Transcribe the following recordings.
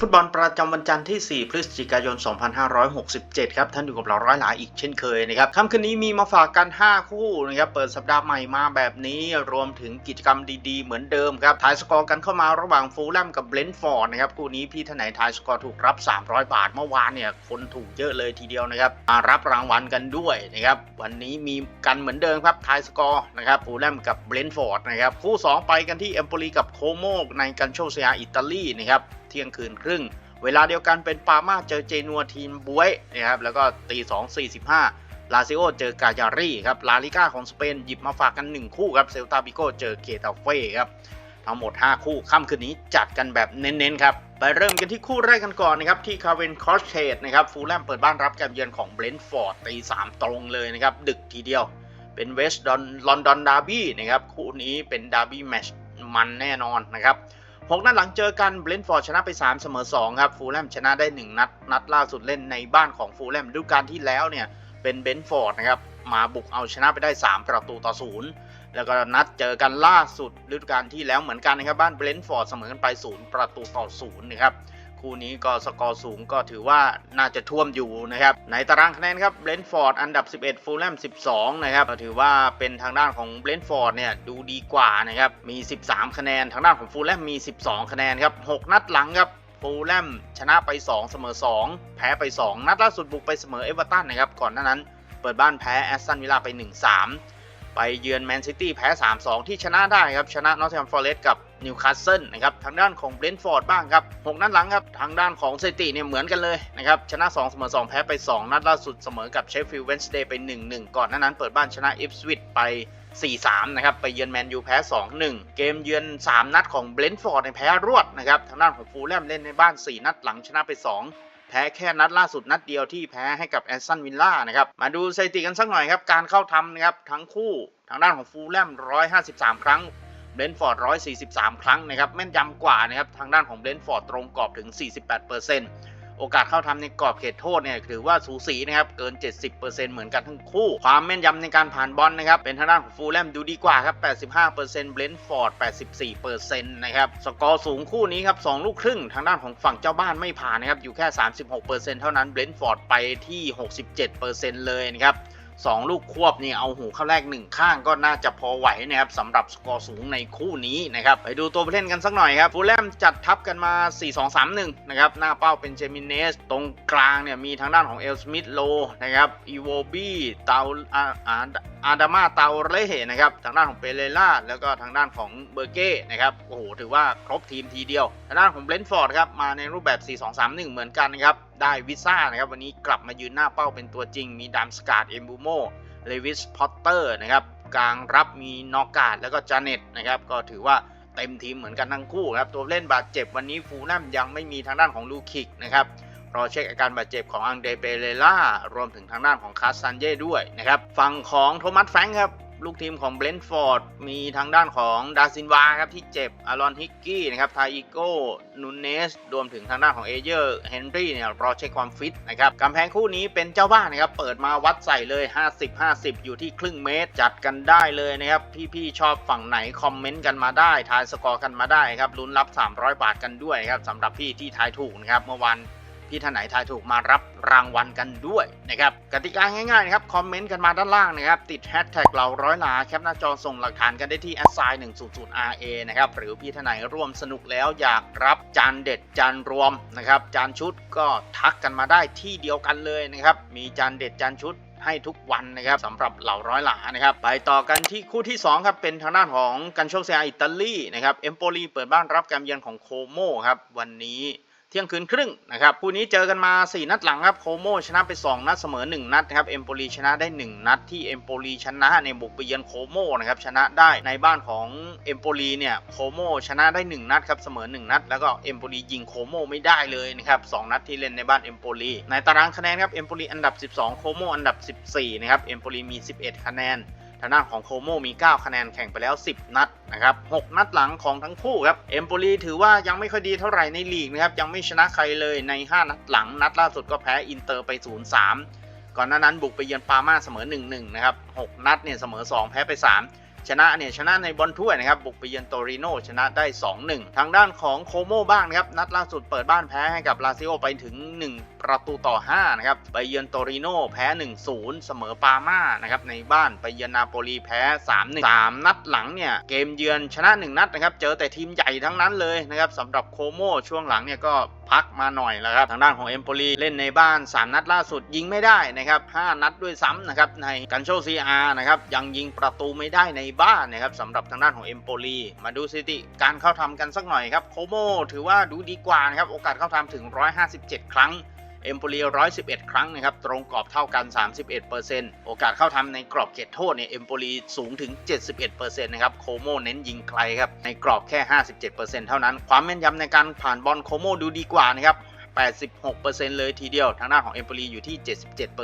ฟุตบอลประจำวันจันทร์ที่ 4 พฤศจิกายน 2567 ครับท่านอยู่กับเราร้อยหลาอีกเช่นเคยนะครับค่ำคืนนี้มีมาฝากกัน 5 คู่นะครับเปิดสัปดาห์ใหม่มาแบบนี้รวมถึงกิจกรรมดีๆ เหมือนเดิมครับทายสกอร์กันเข้ามาระหว่างฟูลแลมกับเบลนฟอร์ดนะครับคู่นี้พี่ท่านไหนทายสกอร์ถูกรับ 300 บาทเมื่อวานเนี่ยคนถูกเยอะเลยทีเดียวนะครับมารับรางวัลกันด้วยนะครับวันนี้มีกันเหมือนเดิมครับทายสกอร์นะครับฟูลแลมกับเบลนฟอร์ดนะครับคู่ 2 ไปกันที่เอมโปลีกับโคโมในกันโชเซียอิตาลีนะครับ ที่ยงคืนครึ่ง เวลาเดียวกันเป็นปามาเจอเจนัวทีมบวยนะครับแล้วก็ตี2 45ลาซิโอเจอกาญารีครับลาลิก้าของสเปนหยิบมาฝากกัน 1 คู่ครับเซลตาบิโกเจอเกตาเฟ่ครับทั้งหมด 5 คู่ค่ำคืนนี้จัดกันแบบเน้นๆครับ ไปเริ่มกันที่คู่แรกกันก่อนนะครับ ที่คาเวนคอสเทดนะครับฟูลแลมเปิดบ้านรับการเยือนของเบรนท์ฟอร์ดตี3ตรงเลยนะครับ ดึกทีเดียว เป็นเวสต์ลอนดอนดาร์บี้นะครับ คู่นี้เป็นดาร์บี้แมชมันแน่นอนนะครับ หกนัดหลังเจอกันเบรนท์ฟอร์ดชนะไป 3 เสมอ 2 ครับ ฟูลแลมชนะได้ 1 นัด นัดล่าสุดเล่นในบ้านของฟูลแลมฤดูกาลที่แล้วเนี่ยเป็นเบรนท์ฟอร์ดนะครับมาบุกเอาชนะไปได้ 3 ประตูต่อ0แล้วก็นัดเจอกันล่าสุดฤดูกาลที่แล้วเหมือนกันนะครับบ้านเบรนท์ฟอร์ดเสมอกันไป 0 ประตูต่อ0นะครับ คู่นี้ก็สกอร์สูงก็ถือว่าน่าจะท่วมอยู่นะครับ ในตารางคะแนนครับเบรนท์ฟอร์ดอันดับ 11 ฟูลแลม 12 นะครับก็ถือว่าเป็นทางด้านของเบรนท์ฟอร์ดเนี่ยดูดีกว่านะครับ มี 13 คะแนน ทางด้านของฟูลแลมมี 12 คะแนนครับ 6 นัดหลังครับฟูลแลมชนะไป 2 เสมอ 2 แพ้ไป 2 นัดล่าสุดบุกไปเสมอเอเวอร์ตันนะครับ ก่อนหน้านั้นเปิดบ้านแพ้แอสตันวิลล่าไป 1-3 ไปเยือนแมนซิตี้แพ้ 3-2 ที่ชนะได้ครับ ชนะนอตแฮมฟอร์เรสต์กับนิวคาสเซิลนะครับทางด้านของเบรนท์ฟอร์ดบ้างครับ 6 นัดหลังครับ ทางด้านของเซติเนี่ยเหมือนกันเลยนะครับ ชนะ 2 เสมอ 2 แพ้ไป 2 นัดล่าสุดเสมอกับเชฟฟิลด์เวนสเดย์ไป 1-1 ก่อนหน้านั้นเปิดบ้านชนะอิฟสวิตไป 4-3 นะครับ ไปเยือนแมนยูแพ้ 2-1 เกมเยือน 3 นัดของเบรนท์ฟอร์ดในแพ้รวดนะครับทางด้านของฟูลแลมเล่นในบ้าน 4 นัดหลังชนะไป 2แพ้แค่นัดล่าสุดนัดเดียวที่แพ้ให้กับแอสตันวิลล่านะครับ มาดูสถิติกันสักหน่อยครับ การเข้าทำนะครับ ทั้งคู่ ทางด้านของฟูลแลม153 ครั้งเบนท์ฟอร์ด143 ครั้งนะครับแม่นยำกว่านะครับทางด้านของเบนท์ฟอร์ดตรงกรอบถึง 48%โอกาสเข้าทำในกรอบเขตโทษเนี่ยถือว่าสูสีนะครับเกิน 70%เหมือนกันทั้งคู่ ความแม่นยำในการผ่านบอลนะครับเป็นทางด้านของฟูลแลมดูดีกว่าครับ 85%เบรนท์ฟอร์ด 84%นะครับสกอร์สูงคู่นี้ครับ2ลูกครึ่งทางด้านของฝั่งเจ้าบ้านไม่ผ่านนะครับอยู่แค่ 36%เท่านั้นเบรนฟอร์ดไปที่ 67%เลยนะครับ สองลูกควบนี่เอาหูเข้าแรกหนึ่งข้างก็น่าจะพอไหวนะครับสำหรับสกอร์สูงในคู่นี้นะครับไปดูตัวผู้เล่นกันสักหน่อยครับฟูลแลมจัดทัพกันมา 4-2-3-1 นะครับ หน้าเป้าเป็นเจมินเนส ตรงกลางเนี่ยมีทางด้านของเอลสมิธโลนะครับอีโวบี้เตาอาดามาเตาเล่นะครับทางด้านของเปเรล่าแล้วก็ทางด้านของเบอร์เก้นะครับโอ้โหถือว่าครบทีมทีเดียว ทางด้านของเบรนฟอร์ดครับมาในรูปแบบ 4-2-3-1 เหมือนกันนะครับ ได้วิซ่านะครับวันนี้กลับมายืนหน้าเป้าเป็นตัวจริง มีดามสกาดเอมบูโมเลวิสพอตเตอร์นะครับกลางรับมีนอกาดแล้วก็จาเน็ตนะครับก็ถือว่าเต็มทีมเหมือนกันทั้งคู่ครับตัวเล่นบาดเจ็บวันนี้ฟูลแลมยังไม่มีทางด้านของลูคิกนะครับรอเช็คอาการบาดเจ็บของอังเดเปเรล่ารวมถึงทางด้านของคาสซันเย่ด้วยนะครับฝั่งของโทมัสแฟงครับ ลูกทีมของเบรนท์ฟอร์ดมีทางด้านของดาซินวาครับที่เจ็บอารอนฮิกกี้นะครับทาอิโก้นูเนสรวมถึงทางด้านของเอเจอร์เฮนรี่เนี่ยรอเช็คความฟิตนะครับกำแพงคู่นี้เป็นเจ้าบ้านนะครับเปิดมาวัดใส่เลย 50-50 อยู่ที่ครึ่งเมตร จัดกันได้เลยนะครับ พี่ๆชอบฝั่งไหนคอมเมนต์กันมาได้ทายสกอร์กันมาได้ครับลุ้นรับ 300 บาทกันด้วยครับสำหรับพี่ที่ทายถูกนะครับเมื่อวัน พี่ท่านไหนทายถูกมารับรางวัลกันด้วยนะครับกติกาง่ายๆนะครับคอมเมนต์กันมาด้านล่างนะครับติดแฮชแท็กเราร้อยหลาแคปหน้าจอส่งหลักฐานกันได้ที่ s i 100 RA นะครับหรือพี่ท่านไหนร่วมสนุกแล้วอยากรับจานเด็ดจานรวมนะครับจานชุดก็ทักกันมาได้ที่เดียวกันเลยนะครับมีจานเด็ดจานชุดให้ทุกวันนะครับสำหรับเหล่าร้อยหลานะครับ ไปต่อกันที่คู่ที่ 2 ครับ เป็นทางด้านของกันโชคเซียอิตาลีนะครับเอมโปลีเปิดบ้านรับการเยือนของโคโมครับ วันนี้ เที่ยงคืนครึ่งนะครับคู่นี้เจอกันมา 4 นัดหลังครับโคโมชนะไป 2 นัดเสมอ 1 นัดนะครับเอมโปลีชนะได้ 1 นัดที่เอมโปลีชนะในบุกไปเยือนโคโมนะครับชนะได้ในบ้านของเอมโปลีเนี่ยโคโมชนะได้ 1 นัดครับเสมอ 1 นัด แล้วก็เอมโปลียิงโคโมไม่ได้เลยนะครับ2นัดที่เล่นในบ้านเอมโปลีในตารางคะแนนครับเอมโปลีอันดับ 12 โคโมอันดับ 14นะครับเอมโปลีมี 11 คะแนน ทางด้านของโคโมมี 9 คะแนนแข่งไปแล้ว 10 นัดนะครับ 6 นัดหลังของทั้งคู่ครับ เอมโปลีถือว่ายังไม่ค่อยดีเท่าไหร่ในลีกนะครับ ยังไม่ชนะใครเลยใน 5 นัดหลัง นัดล่าสุดก็แพ้อินเตอร์ไป 0-3 ก่อนหน้านั้นบุกไปเยือนปาร์มาเสมอ 1-1 นะครับ 6 นัดเนี่ยเสมอ 2 แพ้ไป 3 ชนะเนี่ยชนะในบอลถ้วยนะครับบุกไปเยือนโตริโนชนะได้ 2-1 ทางด้านของโคโมบ้างนะครับนัดล่าสุดเปิดบ้านแพ้ให้กับลาซิโอไปถึง 1 ประตูต่อ5นะครับไปเยือนโตริโนแพ้ 1-0 เสมอปาร์ม่านะครับในบ้านไปเยือนนาโปลีแพ้ 3-1 3 นัดหลังเนี่ยเกมเยือนชนะ 1 นัดนะครับเจอแต่ทีมใหญ่ทั้งนั้นเลยนะครับสำหรับโคโมช่วงหลังเนี่ยก็ พักมาหน่อยแล้วครับ ทางด้านของเอมโปลีเล่นในบ้าน 3 นัดล่าสุดยิงไม่ได้นะครับ 5 นัดด้วยซ้ำนะครับในกันโชซีอาร์นะครับยังยิงประตูไม่ได้ในบ้านนะครับสำหรับทางด้านของเอมโปลีมาดูสถิติการเข้าทำกันสักหน่อยครับโคโมถือว่าดูดีกว่านะครับโอกาสเข้าทำถึง 157 ครั้ง เอมโปลี111 ครั้งนะครับ ตรงกรอบเท่ากัน 31%โอกาสเข้าทำในกรอบเขตโทษเนี่ยเอมโปลีสูงถึง 71%นะครับ โคโมเน้นยิงไกลครับ ในกรอบแค่ 57%เท่านั้น ความแม่นยำในการผ่านบอลโคโมดูดีกว่านะครับ 86%เลยทีเดียว ทางด้านของเอมโปลีอยู่ที่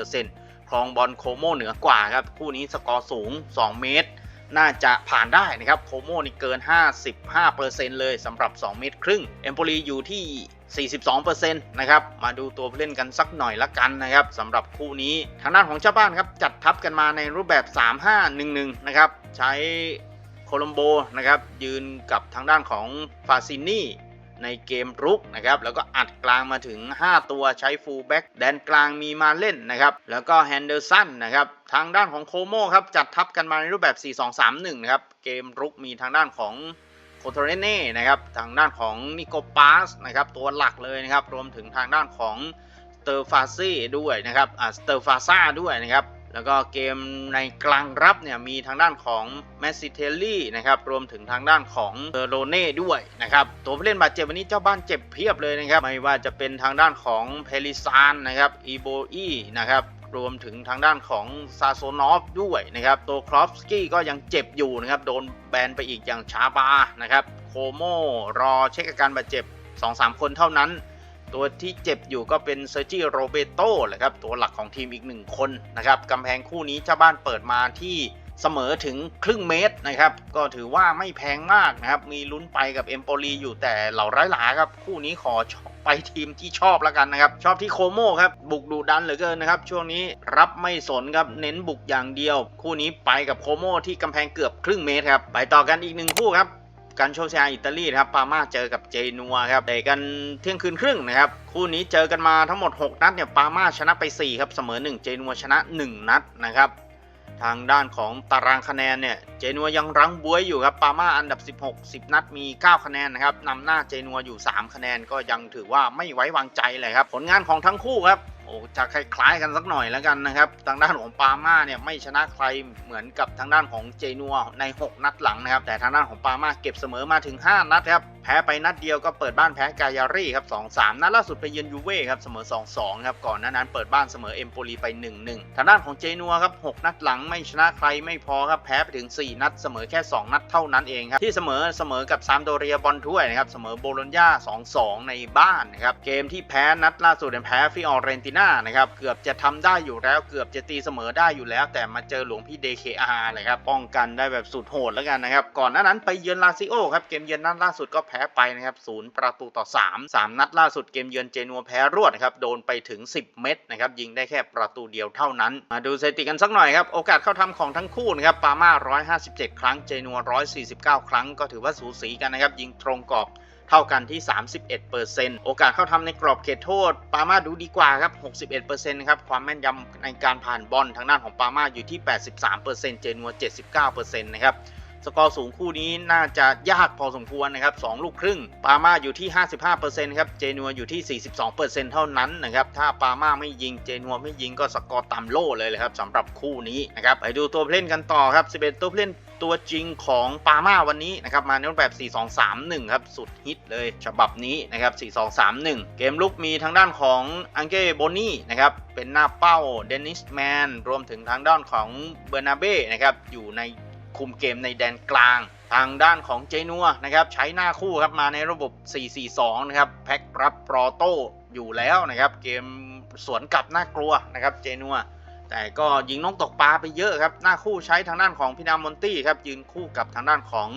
77%ครองบอลโคโมเหนือกว่าครับ คู่นี้สกอร์สูง 2 เมตร น่าจะผ่านได้นะครับ โคโมนี่เกิน 55%เลยสำหรับ 2 เมตรครึ่ง เอมโปลีอยู่ที่ 42%นะครับมาดูตัวผู้เล่นกันสักหน่อยละกันนะครับสำหรับคู่นี้ทางด้านของเจ้าบ้านครับจัดทัพกันมาในรูปแบบ 3-5-1-1 นะครับใช้โคลัมโบนะครับยืนกับทางด้านของฟาซินี่ในเกมรุกนะครับแล้วก็อัดกลางมาถึง 5 ตัวใช้ฟูลแบ็กแดนกลางมีมาเล่นนะครับแล้วก็แฮนเดอร์สันนะครับทางด้านของโคโมครับจัดทัพกันมาในรูปแบบ 4-2-3-1 นะครับเกมรุกมีทางด้านของ โคโทเรเน่นะครับทางด้านของนิโกปาสนะครับตัวหลักเลยนะครับรวมถึงทางด้านของสเตอร์ฟาซี่ด้วยนะครับอ่าสเตอร์ฟาซ่าด้วยนะครับแล้วก็เกมในกลางรับเนี่ยมีทางด้านของแมสซิเทลลี่นะครับรวมถึงทางด้านของเอโรเน่ด้วยนะครับตัวผู้เล่นบาดเจ็บวันนี้เจ้าบ้านเจ็บเพียบเลยนะครับไม่ว่าจะเป็นทางด้านของเพลิซานนะครับอีโบอีนะครับ รวมถึงทางด้านของซาโซนอฟด้วยนะครับ ตัวครอฟสกี้ก็ยังเจ็บอยู่นะครับ โดนแบนไปอีกอย่างชาบานะครับ โคโมรอเช็คอาการบาดเจ็บ 2-3 คนเท่านั้น ตัวที่เจ็บอยู่ก็เป็นเซอร์จิโรเบโตแหละครับ ตัวหลักของทีมอีกหนึ่งคนนะครับกำแพงคู่นี้เจ้าบ้านเปิดมาที่เสมอถึงครึ่งเมตรนะครับ ก็ถือว่าไม่แพงมากนะครับ มีลุ้นไปกับเอมโปลีอยู่แต่เหล่าร้ายหลาครับ คู่นี้ขอ ไปทีมที่ชอบแล้วกันนะครับ ชอบที่โคโมครับ บุกดูดันเหลือเกินนะครับ ช่วงนี้รับไม่สนครับ เน้นบุกอย่างเดียว คู่นี้ไปกับโคโมที่กำแพงเกือบครึ่งเมตรครับ ไปต่อกันอีกหนึ่งคู่ครับกันโชเซียอิตาลีครับ ปามาเจอกับเจนัวครับเตะกันเที่ยงคืนครึ่งนะครับ คู่นี้เจอกันมาทั้งหมด 6 นัดเนี่ย ปามาชนะไป 4 ครับ เสมอ 1 เจนัวชนะ 1 นัดนะครับ ทางด้านของตารางคะแนนเนี่ยเจนัวยังรั้งบวยอยู่ครับปาม่าอันดับ 16 10 นัดมี 9 คะแนนนะครับนำหน้าเจนัวอยู่ 3 คะแนนก็ยังถือว่าไม่ไว้วางใจเลยครับ ผลงานของทั้งคู่ครับ จะคล้ายๆกันสักหน่อยแล้วกันนะครับ ทางด้านของปาม่าเนี่ยไม่ชนะใครเหมือนกับทางด้านของเจนัวใน 6 นัดหลังนะครับ แต่ทางด้านของปาม่าเก็บเสมอมาถึง 5 นัดครับแพ้ไปนัดเดียวก็เปิดบ้านแพ้กายารีครับ 2-3 นัดล่าสุดไปเยือนยูเว่ครับเสมอ 2-2 ครับ ก่อนหน้านั้นเปิดบ้านเสมอเอมโปลีไป 1-1 ทางด้านของเจนัวครับ 6 นัดหลังไม่ชนะใครไม่พอครับ แพ้ไปถึง 4 นัดเสมอแค่ 2 นัดเท่านั้นเองครับ ที่เสมอเสมอกับซามโดเรียบอลถ้วยนะครับ เสมอโบโลญญา 2-2 ในบ้านนะครับ เกมที่แพ้นัดล่าสุดเนี่ยแพ้ฟิออเรนติน่านะครับ เกือบจะทำได้อยู่แล้ว เกือบจะตีเสมอได้อยู่แล้ว แต่มาเจอหลวงพี่ DKR เลยครับ ป้องกันได้แบบสุดโหดแล้วกันนะครับ ก่อนหน้านั้นไปเยือนลาซิโอครับ เกมเยือนนัดล่าสุดก็แพ้ไปนะครับศูนย์ประตูต่อ 3 3 นัดล่าสุดเกมเยือนเจนัวแพ้รวดนะครับ โดนไปถึง 10 เม็ดนะครับ ยิงได้แค่ประตูเดียวเท่านั้น มาดูสถิติกันสักหน่อยครับ โอกาสเข้าทำของทั้งคู่นะครับ ปาม่า157 ครั้ง เจนัว149 ครั้ง ก็ถือว่าสูสีกันนะครับ ยิงตรงกรอบ เท่ากันที่ 31%โอกาสเข้าทำในกรอบเขตโทษ ปามาดูดีกว่าครับ 61%ครับ ความแม่นยำในการผ่านบอลทางด้านของปามาอยู่ที่ 83%เจนัว 79%นะครับ สกอร์สูงคู่นี้น่าจะยากพอสมควรนะครับ2ลูกครึ่ง ปามาอยู่ที่ 55%ครับ เจนัวอยู่ที่ 42%เท่านั้นนะครับ ถ้าปามาไม่ยิง เจนัวไม่ยิงก็สกอร์ต่ำโล่เลยเลยครับสำหรับคู่นี้นะครับ ไปดูตัวเล่นกันต่อครับ 11 ตัวเล่นตัวจริงของปาม่าวันนี้นะครับมาในรูปแบบ 4-2-3-1 ครับสุดฮิตเลยฉบับนี้นะครับ 4-2-3-1 เกมลุกมีทางด้านของอังเก้โบนี่นะครับเป็นหน้าเป้าเดนิสแมนรวมถึงทางด้านของเบอร์นาเบ้นะครับอยู่ใน คุมเกมในแดนกลาง ทางด้านของเจนัวนะครับใช้หน้าคู่ครับมาในระบบ 4-4-2 นะครับแพ็กรับปรอโต้อยู่แล้วนะครับ เกมสวนกลับน่ากลัวนะครับเจนัวแต่ก็ยิงนกตกปลาไปเยอะครับ หน้าคู่ใช้ทางด้านของพินามอนตี้ครับยืนคู่กับทางด้านของ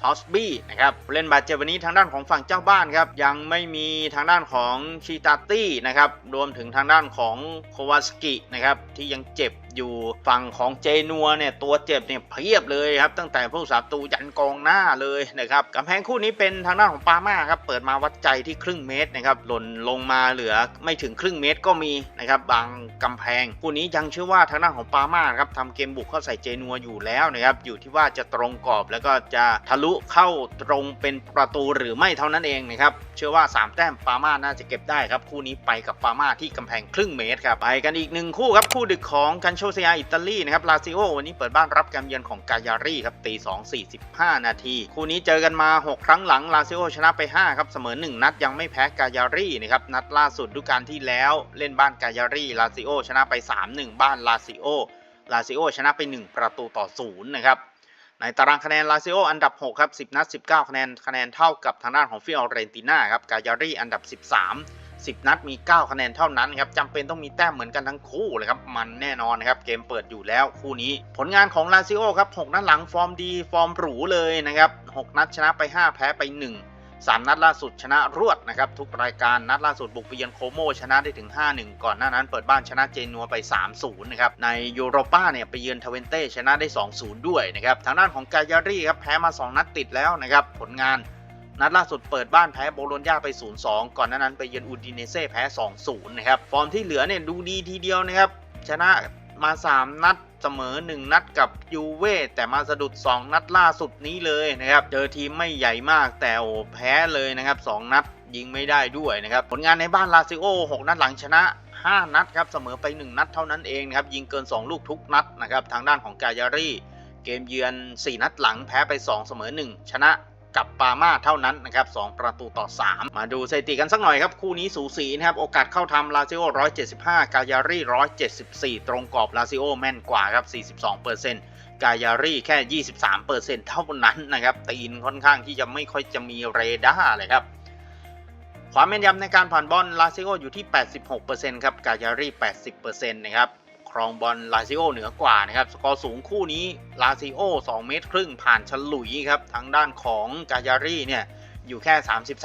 ทอสบี้นะครับเล่นบาดเจ็บวันนี้ทางด้านของฝั่งเจ้าบ้านครับยังไม่มีทางด้านของชิตาตี้นะครับรวมถึงทางด้านของโควาสกินะครับที่ยังเจ็บ อยู่ฝั่งของเจนัวเนี่ยตัวเจ็บเนี่ยเพียบเลยครับตั้งแต่ผู้สาตูยันกองหน้าเลยนะครับกำแพงคู่นี้เป็นทางด้านของปาม่าครับเปิดมาวัดใจที่ครึ่งเมตรนะครับหล่นลงมาเหลือไม่ถึงครึ่งเมตรก็มีนะครับบางกำแพงคู่นี้ยังเชื่อว่าทางด้านของปาม่าครับทำเกมบุกเข้าใส่เจนัวอยู่แล้วนะครับอยู่ที่ว่าจะตรงกรอบแล้วก็จะทะลุเข้าตรงเป็นประตูหรือไม่เท่านั้นเองนะครับเชื่อว่า 3 แต้มปาม่าน่าจะเก็บได้ครับคู่นี้ไปกับปาม่าที่กำแพงครึ่งเมตรครับไปกันอีกหนึ่งคู่ครับคู่ดึกของกันโชโเซียอิตาลีนะครับลาซิโอวันนี้เปิดบ้านรับการเยือนของกายารีครับตี2 45 นาที คู่นี้เจอกันมา 6 ครั้งหลังลาซิโอชนะไป 5 ครับเสมอ 1 นัดยังไม่แพ้กายารีนะครับนัดล่าสุดดูกาลที่แล้วเล่นบ้านกายารีลาซิโอชนะไป 3-1 บ้านลาซิโอลาซิโอชนะไป 1 ประตูต่อ0นะครับในตารางคะแนนลาซิโออันดับ 6 ครับ 10 นัด 19 คะแนนคะแนนเท่ากับทางด้านของฟิออเรนติน่าครับกายารีอันดับ 13 10 นัดมี 9 คะแนนเท่านั้นครับจำเป็นต้องมีแต้มเหมือนกันทั้งคู่เลยครับ มันแน่นอนนะครับ เกมเปิดอยู่แล้วคู่นี้ ผลงานของลาซิโอครับ 6 นัดหลังฟอร์มดี ฟอร์มหรูเลยนะครับ 6 นัดชนะไป 5 แพ้ไป 1 3 นัดล่าสุดชนะรวดนะครับ ทุกรายการนัดล่าสุดบุกไปเยือนโคโมชนะได้ถึง 5-1 ก่อนหน้านั้นเปิดบ้านชนะเจนัวไป 3-0 นะครับ ในยูโรป้าเนี่ยไปเยือนทเวนเต้ชนะได้ 2-0 ด้วยนะครับทางด้านของกายารีครับแพ้มา 2 นัดติดแล้วนะครับผลงาน นัดล่าสุดเปิดบ้านแพ้โบโลญญาไป 0-2 ก่อนหน้านั้นไปเยือนอูดิเนเซ่แพ้ 2-0 นะครับ ฟอร์มที่เหลือเนี่ยดูดีทีเดียวนะครับ ชนะมา 3 นัดเสมอ 1 นัดกับยูเว่แต่มาสะดุด 2 นัดล่าสุดนี้เลยนะครับ เจอทีมไม่ใหญ่มากแต่โอ้แพ้เลยนะครับ 2 นัดยิงไม่ได้ด้วยนะครับ ผลงานในบ้านลาซิโอ 6 นัดหลังชนะ 5 นัดครับ เสมอไป 1 นัดเท่านั้นเองนะครับ ยิงเกิน 2 ลูกทุกนัดนะครับ ทางด้านของกายารีเกมเยือน 4 นัดหลังแพ้ไป 2 เสมอ 1 ชนะ กับปามาเท่านั้นนะครับ2ประตูต่อ 3 มาดูสถิติกันสักหน่อยครับ คู่นี้สูสีนะครับโอกาสเข้าทำลาซิโอ 175 กายารี174 ตรงกรอบลาซิโอแม่นกว่าครับ 42%กายารีแค่ 23%เท่านั้นนะครับตีนค่อนข้างที่จะไม่ค่อยจะมีเรดาร์เลยครับความแม่นยำในการผ่านบอลลาซิโออยู่ที่ 86%ครับกายารี 80%นะครับ รองบอลลาซิโอเหนือกว่านะครับสกอร์สูงคู่นี้ลาซิโอ2เมตรครึ่งผ่านฉลุยครับทางด้านของกายารีเนี่ยอยู่แค่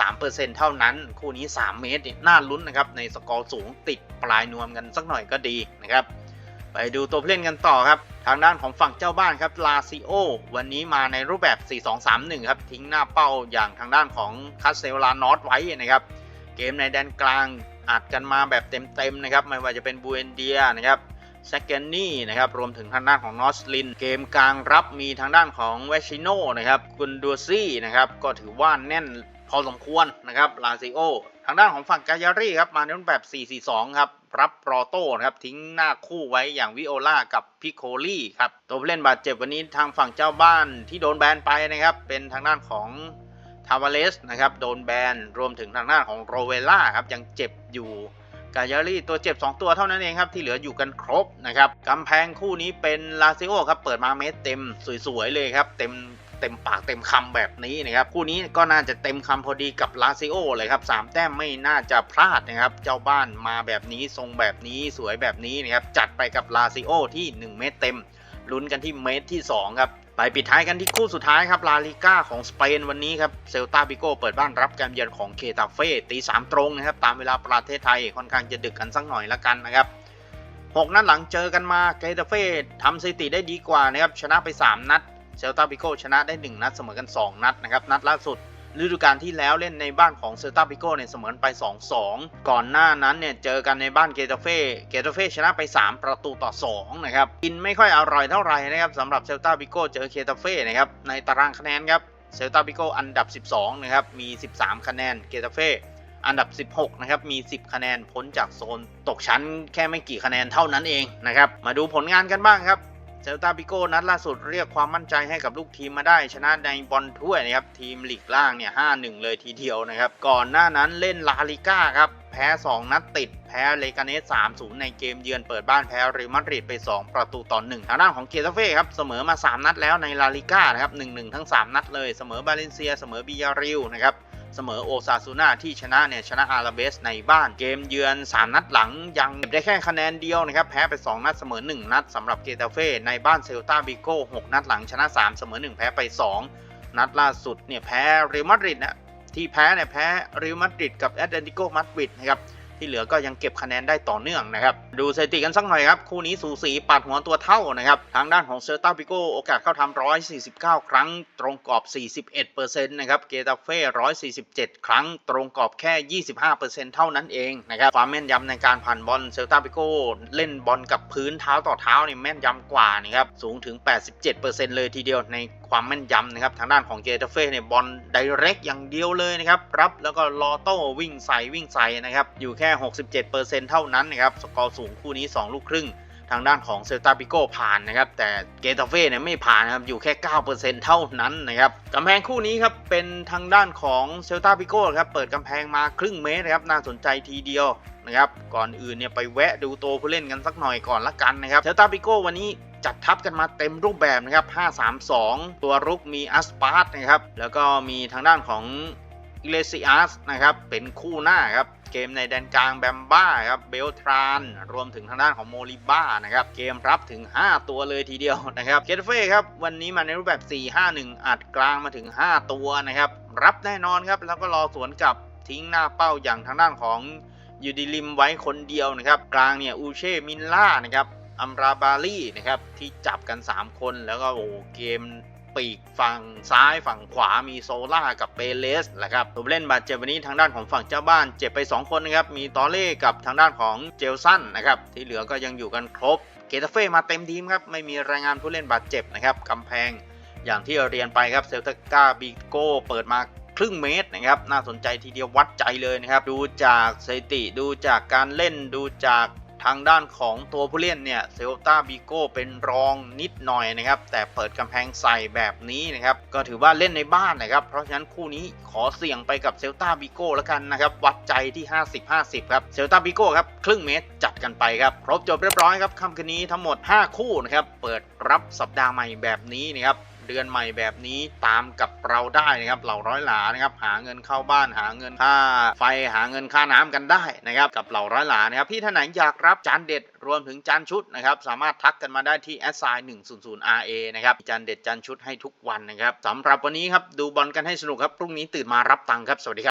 33%เท่านั้น คู่นี้ 3 เมตรน่าลุ้นนะครับ ในสกอร์สูงติดปลายนวมกันสักหน่อยก็ดีนะครับ ไปดูตัวเล่นกันต่อครับ ทางด้านของฝั่งเจ้าบ้านครับลาซิโอวันนี้มาในรูปแบบ 4-2-3-1 ครับ ทิ้งหน้าเป้าอย่างทางด้านของคาสเซลลานอตไว้นะครับ เกมในแดนกลางอัดกันมาแบบเต็มๆนะครับ ไม่ว่าจะเป็นบูเอนเดียนะครับ แซกเกนนี่นะครับรวมถึงทางด้านของนอสลิน เกมกลางรับมีทางด้านของเวชิโนนะครับกุนดูซี่นะครับก็ถือว่าแน่นพอสมควรนะครับลาซิโอทางด้านของฝั่งกายารี่ครับมาในรูปแบบ 4-4-2 ครับ รับรอโต้นะครับ ทิ้งหน้าคู่ไว้อย่างวิโอลากับพิโคลี่ครับ ตัวผู้เล่นบาดเจ็บวันนี้ทางฝั่งเจ้าบ้านที่โดนแบนไปนะครับ เป็นทางด้านของทาวาเลสนะครับ โดนแบน รวมถึงทางด้านของโรเวล่าครับ ยังเจ็บอยู่ กายารี่ตัวเจ็บ 2 ตัวเท่านั้นเองครับ ที่เหลืออยู่กันครบนะครับกำแพงคู่นี้เป็นลาซิโอครับ เปิดมาเมตรเต็มสวยๆเลยครับ เต็มเต็มปากเต็มคำแบบนี้นะครับ คู่นี้ก็น่าจะเต็มคำพอดีกับลาซิโอเลยครับสามแต้มไม่น่าจะพลาดนะครับ เจ้าบ้านมาแบบนี้ทรงแบบนี้สวยแบบนี้นะครับ จัดไปกับลาซิโอที่ 1 เมตรเต็มลุ้นกันที่เมตรที่ 2 ครับ ไปปิดท้ายกันที่คู่สุดท้ายครับ ลาลิก้าของสเปนวันนี้ครับ เซลตาบิโกเปิดบ้านรับการเยือนของเคตาเฟ่ตีสามตรงนะครับ ตามเวลาประเทศไทยค่อนข้างจะดึกกันสักหน่อยละกันนะครับ6นัดหลังเจอกันมาเคตาเฟ่ทำสถิติได้ดีกว่านะครับ ชนะไป 3 นัด เซลตาบิโกชนะได้ 1 นัดเสมอกัน 2 นัดนะครับ นัดล่าสุด ฤดูกาลที่แล้วเล่นในบ้านของเซลตาบิโกเนี่ยเสมอไป 2-2 ก่อนหน้านั้นเนี่ยเจอกันในบ้านเกตาเฟ่ เกตาเฟ่ชนะไป 3 ประตูต่อ 2 นะครับ กินไม่ค่อยอร่อยเท่าไหร่นะครับสำหรับเซลตาบิโกเจอเกตาเฟ่นะครับ ในตารางคะแนนครับเซลตาบิโกอันดับ 12 นะครับ มี 13 คะแนน เกตาเฟ่อันดับ 16 นะครับ มี 10 คะแนน พ้นจากโซนตกชั้นแค่ไม่กี่คะแนนเท่านั้นเองนะครับ มาดูผลงานกันบ้างครับ เซลตาบิโก้นัดล่าสุดเรียกความมั่นใจให้กับลูกทีมมาได้ ชนะในบอลถ้วยนะครับทีมลีกล่างเนี่ย5-1เลยทีเดียวนะครับ ก่อนหน้านั้นเล่นลาลิก้าครับแพ้ 2 นัดติด แพ้เลกาเนส3-0 ในเกมเยือนเปิดบ้านแพ้เรอัลมาดริดไป 2 ประตูต่อ1ทางด้านของเกตาเฟ่ครับ เสมอมา 3 นัดแล้วในลาลิก้านะครับ 1-1 ทั้ง 3 นัดเลย เสมอบาเลนเซีย เสมอบิยาริลนะครับ เสมอโอซาซูนาที่ชนะเนี่ยชนะอาราเบสในบ้านเกมเยือน 3 นัดหลังยังเก็บได้แค่คะแนนเดียวนะครับแพ้ไป 2 นัดเสมอ 1 นัดสำหรับเกตาเฟ่ในบ้านเซลตาบิโก้6นัดหลังชนะ 3 เสมอ 1 แพ้ไป 2 นัดล่าสุดเนี่ยแพ้เรอัลมาดริดนะที่แพ้เนี่ยแพ้เรอัลมาดริดกับแอตเลติโกมาดริดนะครับ ที่เหลือก็ยังเก็บคะแนนได้ต่อเนื่องนะครับ ดูสถิติกันสักหน่อยครับ คู่นี้สูสีปัดหัวตัวเท่านะครับ ทางด้านของเซลตาปิโกโอกาสเข้าทำ149 ครั้ง ตรงกรอบ 41%นะครับ เกตาเฟ่147 ครั้ง ตรงกรอบแค่ 25%เท่านั้นเองนะครับ ความแม่นยำในการผ่านบอลเซลตาปิโกเล่นบอลกับพื้นเท้าต่อเท้านี่แม่นยำกว่านะครับ สูงถึง 87%เลยทีเดียวใน ความแม่นยำนะครับทางด้านของเจตาเฟ่เนี่ยบอลไดเรกอย่างเดียวเลยนะครับรับแล้วก็ลอโต้วิ่งใส่วิ่งใส่นะครับอยู่แค่ 67%เท่านั้นนะครับสกอร์สูงคู่นี้ 2 ลูกครึ่ง ทางด้านของเซลตาปิโกผ่านนะครับ แต่เกตาเฟ่เนี่ยไม่ผ่านนะครับ อยู่แค่ 9%เท่านั้นนะครับกำแพงคู่นี้ครับ เป็นทางด้านของเซลตาปิโกครับ เปิดกำแพงมาครึ่งเมตรนะครับ น่าสนใจทีเดียวนะครับ ก่อนอื่นเนี่ยไปแวะดูตัวผู้เล่นกันสักหน่อยก่อนละกันนะครับเซลตาปิโกวันนี้จัดทัพกันมาเต็มรูปแบบนะครับ 5-3-2 ตัวรุกมีอัสปาร์ตนะครับ แล้วก็มีทางด้านของอิเลซิอัสนะครับ เป็นคู่หน้าครับ เกมในแดนกลางแบมบ้าครับเบลทรานรวมถึงทางด้านของโมลิบ้านะครับเกมรับถึง 5 ตัวเลยทีเดียวนะครับเคทเฟ่ครับวันนี้มาในรูปแบบ 4-5-1 อัดกลางมาถึง 5 ตัวนะครับรับแน่นอนครับแล้วก็รอสวนกลับทิ้งหน้าเป้าอย่างทางด้านของยูดิลิมไว้คนเดียวนะครับกลางเนี่ยอูเช่มินล่านะครับอัมราบาลีนะครับที่จับกัน 3 คนแล้วก็โอ้เกม ปีกฝั่งซ้ายฝั่งขวามีโซล่ากับเปเลสแหละครับตัวเล่นบาดเจ็บวันนี้ทางด้านของฝั่งเจ้าบ้านเจ็บไป 2 คนนะครับ มีตอเล่กับทางด้านของเจลสันนะครับ ที่เหลือก็ยังอยู่กันครบ เกตาเฟ่มาเต็มทีมครับ ไม่มีรายงานผู้เล่นบาดเจ็บนะครับกำแพงอย่างที่เรียนไปครับเซลตากาบิโกเปิดมาครึ่งเมตรนะครับ น่าสนใจทีเดียววัดใจเลยนะครับ ดูจากสถิติดูจากการเล่นดูจาก ทางด้านของตัวผู้เล่นเนี่ยเซลตาบิโกเป็นรองนิดหน่อยนะครับ แต่เปิดกำแพงใส่แบบนี้นะครับ ก็ถือว่าเล่นในบ้านนะครับ เพราะฉะนั้นคู่นี้ขอเสี่ยงไปกับเซลตาบิโกแล้วกันนะครับ วัดใจที่ 50-50 ครับเซลตาบิโกครับ ครึ่งเมตรจัดกันไปครับ ครบจบเรียบร้อยครับค่ำคืนนี้ทั้งหมด 5 คู่นะครับ เปิดรับสัปดาห์ใหม่แบบนี้นะครับ ดือนใหม่แบบนี้ตามกับเราได้นะครับเหล่าร้อยหลานะครับหาเงินเข้าบ้านหาเงินค่าไฟหาเงินค่าน้ำกันได้นะครับกับเหล่าร้อยหลานะครับพี่ท่านไหนอยากรับจานเด็ดรวมถึงจานชุดนะครับสามารถทักกันมาได้ที่ s i 1 0 0 RA นะครับจานเด็ดจานชุดให้ทุกวันนะครับสำหรับวันนี้ครับดูบอลกันให้สนุกครับพรุ่งนี้ตื่นมารับตังค์ครับสวัสดีครับ